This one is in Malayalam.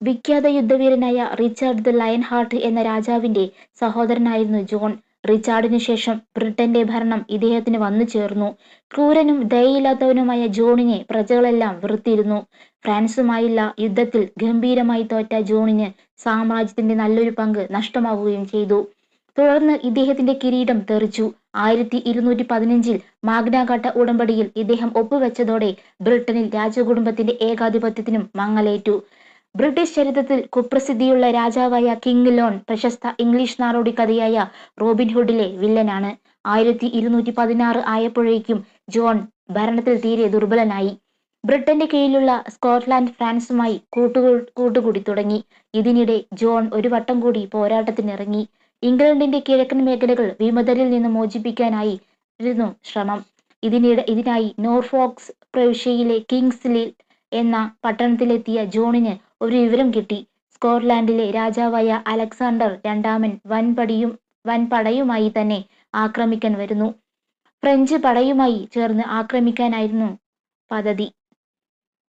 വിഖ്യാത യുദ്ധവീരനായ റിച്ചാർഡ് ദ ലയൺ ഹാർട്ട് എന്ന രാജാവിന്റെ സഹോദരനായിരുന്നു ജോൺ. റിച്ചാർഡിനു ശേഷം ബ്രിട്ടന്റെ ഭരണം ഇദ്ദേഹത്തിന് വന്നു ചേർന്നു. ക്രൂരനും ദയയില്ലാത്തവനുമായ ജോണിനെ പ്രജകളെല്ലാം വെറുത്തിരുന്നു. ഫ്രാൻസുമായുള്ള യുദ്ധത്തിൽ ഗംഭീരമായി തോറ്റ ജോണിന് സാമ്രാജ്യത്തിന്റെ നല്ലൊരു പങ്ക് നഷ്ടമാവുകയും ചെയ്തു. തുടർന്ന് ഇദ്ദേഹത്തിന്റെ കിരീടം തെറിച്ചു. ആയിരത്തി ഇരുന്നൂറ്റി പതിനഞ്ചിൽ മാഗ്നാഘട്ട ഉടമ്പടിയിൽ ഇദ്ദേഹം ഒപ്പുവെച്ചതോടെ ബ്രിട്ടനിൽ രാജകുടുംബത്തിന്റെ ഏകാധിപത്യത്തിനും മങ്ങലേറ്റു. ബ്രിട്ടീഷ് ചരിത്രത്തിൽ കുപ്രസിദ്ധിയുള്ള രാജാവായ കിങ് ലോൺ പ്രശസ്ത ഇംഗ്ലീഷ് നാടോടി കഥയായ റോബിൻഹുഡിലെ വില്ലനാണ്. ആയിരത്തി ഇരുന്നൂറ്റി പതിനാറ് ആയപ്പോഴേക്കും ജോൺ ഭരണത്തിൽ തീരെ ദുർബലനായി. ബ്രിട്ടന്റെ കീഴിലുള്ള സ്കോട്ട്ലാൻഡ് ഫ്രാൻസുമായി കൂട്ടുകൂ കൂട്ടുകൂടി തുടങ്ങി. ഇതിനിടെ ജോൺ ഒരു വട്ടം കൂടി പോരാട്ടത്തിനിറങ്ങി. ഇംഗ്ലണ്ടിന്റെ കിഴക്കൻ മേഖലകൾ വിമതരിൽ നിന്ന് മോചിപ്പിക്കാനായി ശ്രമം. ഇതിനിടെ ഇതിനായി നോർഫോക്സ് പ്രവിശ്യയിലെ കിങ്സ്ലിൽ എന്ന പട്ടണത്തിലെത്തിയ ജോണിന് ഒരു വിവരം കിട്ടി. സ്കോട്ട്ലാൻഡിലെ രാജാവായ അലക്സാണ്ടർ രണ്ടാമൻ വൻപടിയും വൻപടയുമായി തന്നെ ആക്രമിക്കാൻ വരുന്നു. ഫ്രഞ്ച് പടയുമായി ചേർന്ന് ആക്രമിക്കാനായിരുന്നു പദ്ധതി.